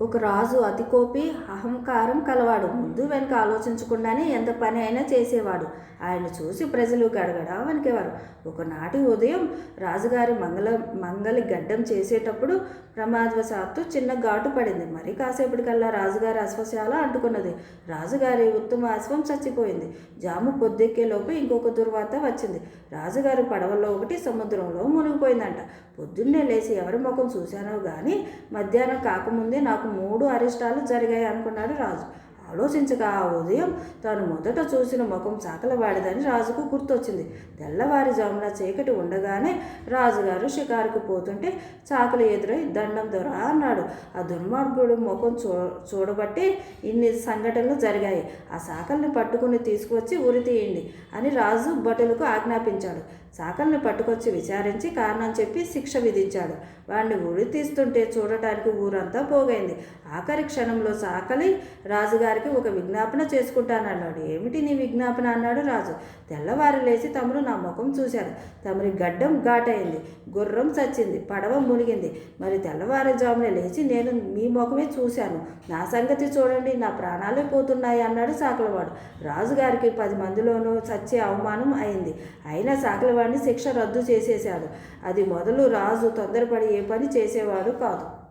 ఒక రాజు అతి కోపి అహంకారం కలవాడు. ముందు వెనుక ఆలోచించకుండానే ఎంత పని అయినా చేసేవాడు. ఆయన చూసి ప్రజలు గడగడ వణికేవారు ఒకనాటి ఉదయం రాజుగారి మంగళ మంగళి గడ్డం చేసేటప్పుడు ప్రమాదవశాత్తు చిన్న ఘాటు పడింది. మరి కాసేపటికల్లా రాజుగారి అశ్వశాల అంటుకున్నది. రాజుగారి ఉత్తమ అశ్వం చచ్చిపోయింది. జాము పొద్దెక్కే లోపు ఇంకొక దుర్వార్త వచ్చింది. రాజుగారి పడవలో ఒకటి సముద్రంలో మునిగిపోయిందంట. పొద్దున్నే లేచి ఎవరి ముఖం చూశానో కానీ మధ్యాహ్నం కాకముందే నాకు మూడు అరిష్టాలు జరిగాయి అనుకున్నాడు రాజు. ఆలోచించగా ఆ ఉదయం తాను మొదట చూసిన ముఖం చాకలవాడిదని రాజుకు గుర్తొచ్చింది. తెల్లవారుజామున చీకటి ఉండగానే రాజుగారు షికారుకు పోతుంటే చాకలి ఎదురై దండం దొర అన్నాడు. ఆ దుర్మార్గుడు ముఖం చూ చూడబట్టి ఇన్ని సంఘటనలు జరిగాయి. ఆ చాకల్ని పట్టుకుని తీసుకువచ్చి ఉరి తీయండి అని రాజు భటులకు ఆజ్ఞాపించాడు. చాకల్ని పట్టుకొచ్చి విచారించి కారణం చెప్పి శిక్ష విధించాడు. వాడిని ఉరి తీస్తుంటే చూడటానికి ఊరంతా పోగైంది. ఆఖరి క్షణంలో చాకలి రాజుగారికి ఒక విజ్ఞాపన చేసుకుంటానన్నాడు ఏమిటి నీ విజ్ఞాపన అన్నాడు రాజు. తెల్లవారు లేచి తమరు నా ముఖం చూశారు. తమరి గడ్డం ఘాటైంది. గుర్రం చచ్చింది. పడవ మునిగింది. మరి తెల్లవారుజామున లేచి నేను మీ ముఖమే చూశాను. నా సంగతి చూడండి. నా ప్రాణాలే పోతున్నాయి అన్నాడు సాకలవాడు రాజుగారికి పది మందిలోనూ చచ్చే అవమానం అయింది. అయినా వాడిని శిక్ష రద్దు చేసేశాడు. అది మొదలు రాజు తొందరపడి ఏ పని చేసేవాడు కాదు.